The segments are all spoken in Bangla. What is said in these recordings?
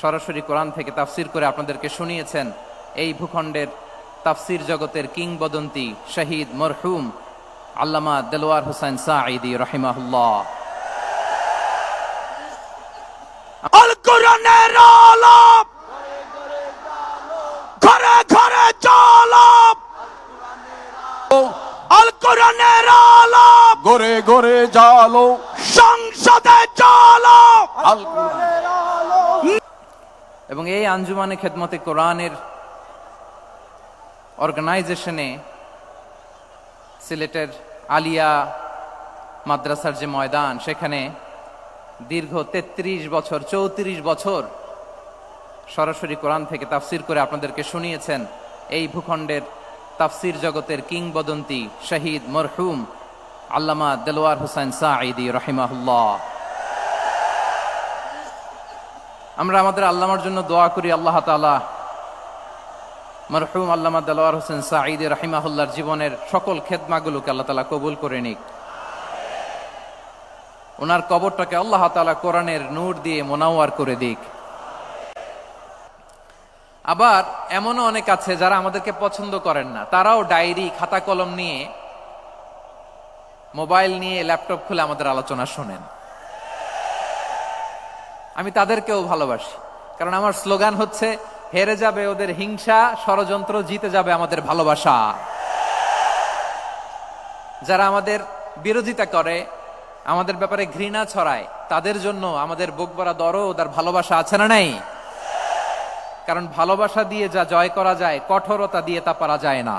সরাসরি কোরআন থেকে তাফসির করে আপনাদেরকে শুনিয়েছেন এই ভূখণ্ডের তাফসির জগতের কিংবদন্তি শহীদ মরহুম আল্লামা দেলোয়ার হোসেন সাঈদি রহিমাহুল্লাহ। আল কোরআনের আলাপ। ঘরে ঘরে চালাপ। আল কোরআনের আলাপ। গড়ে গড়ে জালো, সংসদে কোরআন। এবং এই আঞ্জুমানে খেদমতে কোরআনের অর্গানাইজেশনে সিলেটের আলিয়া মাদ্রাসার যে ময়দান, সেখানে দীর্ঘ ৩৩ বছর, চৌত্রিশ বছর সরাসরি কোরআন থেকে তাফসির করে আপনাদেরকে শুনিয়েছেন। এই ভূখণ্ডের তাফসির জগতের কিংবদন্তি শহীদ মরহুম আল্লামা দেলোয়ার হোসেন সাঈদি রহিমাহুল্লাহ। আমরা আমাদের আল্লামার জন্য দোয়া করি, আল্লাহ তালা মরহুম আল্লামা দেলোয়ার হোসেন সাঈদ রাহিমাহুল্লার জীবনের সকল খেদমাগুলোকে আল্লাহ তালা কবুল করে নিক। ওনার কবরটাকে আল্লাহ তালা কোরআনের নূর দিয়ে মোনাওয়ার করে দিক। আবার এমনও অনেক আছে যারা আমাদেরকে পছন্দ করেন না। তারাও ডায়েরি খাতা কলম নিয়ে মোবাইল নিয়ে ল্যাপটপ খুলে আমাদের আলোচনা শোনেন। আমি তাদেরকেও ভালোবাসি, কারণ আমার স্লোগান হচ্ছে, হেরে যাবে ওদের হিংসা, ষড়যন্ত্র জিতে যাবে আমাদের ভালোবাসা। যারা আমাদের বিরোধিতা করে, আমাদের ব্যাপারে ঘৃণা ছড়ায়, তাদের জন্য আমাদের বুক ভরা দরদ আর ভালোবাসা আছে না নাই? কারণ ভালোবাসা দিয়ে যা জয় করা যায়, কঠোরতা দিয়ে তা পারা যায় না।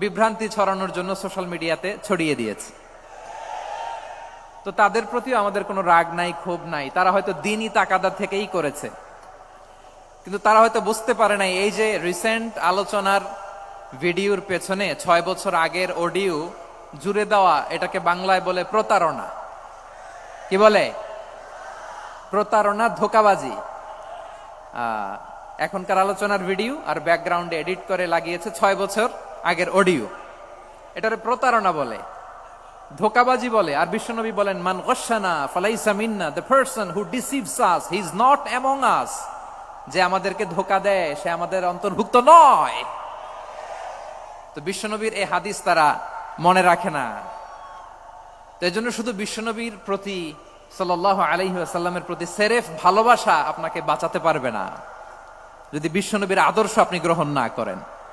বিভ্রান্তি ছড়ানোর জন্য সোশ্যাল মিডিয়াতে ছড়িয়ে দিয়েছে। তো তাদের প্রতিও আমাদের কোনো রাগ নাই, ক্ষোভ নাই। তারা হয়তো দিনই তাকাদা থেকেই করেছে। কিন্তু তারা হয়তো বুঝতে পারে নাই, এই যে রিসেন্ট আলোচনার ভিডিওর পেছনে ছয় বছর আগের অডিও জুড়ে দেওয়া এটাকে বাংলায় বলে প্রতারণা। কি বলে? প্রতারণা ধোকাবাজি। এখনকার আলোচনার ভিডিও আর ব্যাকগ্রাউন্ডে এডিট করে লাগিয়েছে ছয় বছর। আগের অডিও। এটারে প্রতারণা বলে, ধোকাবাজি বলে, আর বিশ্বনবী বলেন, মান গসানা ফালাইসা মিন্না the person who deceives us he is not among us যে আমাদেরকে ধোকা দেয়, সে আমাদের অন্তর্ভুক্ত নয়। তো বিশ্বনবীর এই হাদিস তারা মনে রাখে না। তো এই জন্য শুধু বিশ্বনবীর প্রতি সাল্লাহ আলহি আসাল্লামের প্রতি সেরেফ ভালোবাসা আপনাকে বাঁচাতে পারবে না। যদি বিশ্বনবীর আদর্শ আপনি গ্রহণ না করেন।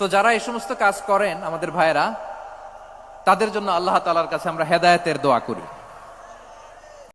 তো যারা এই সমস্ত কাজ করেন আমাদের ভাইয়েরা, তাদের জন্য আল্লাহ তালার কাছে আমরা হেদায়তের দোয়া করি।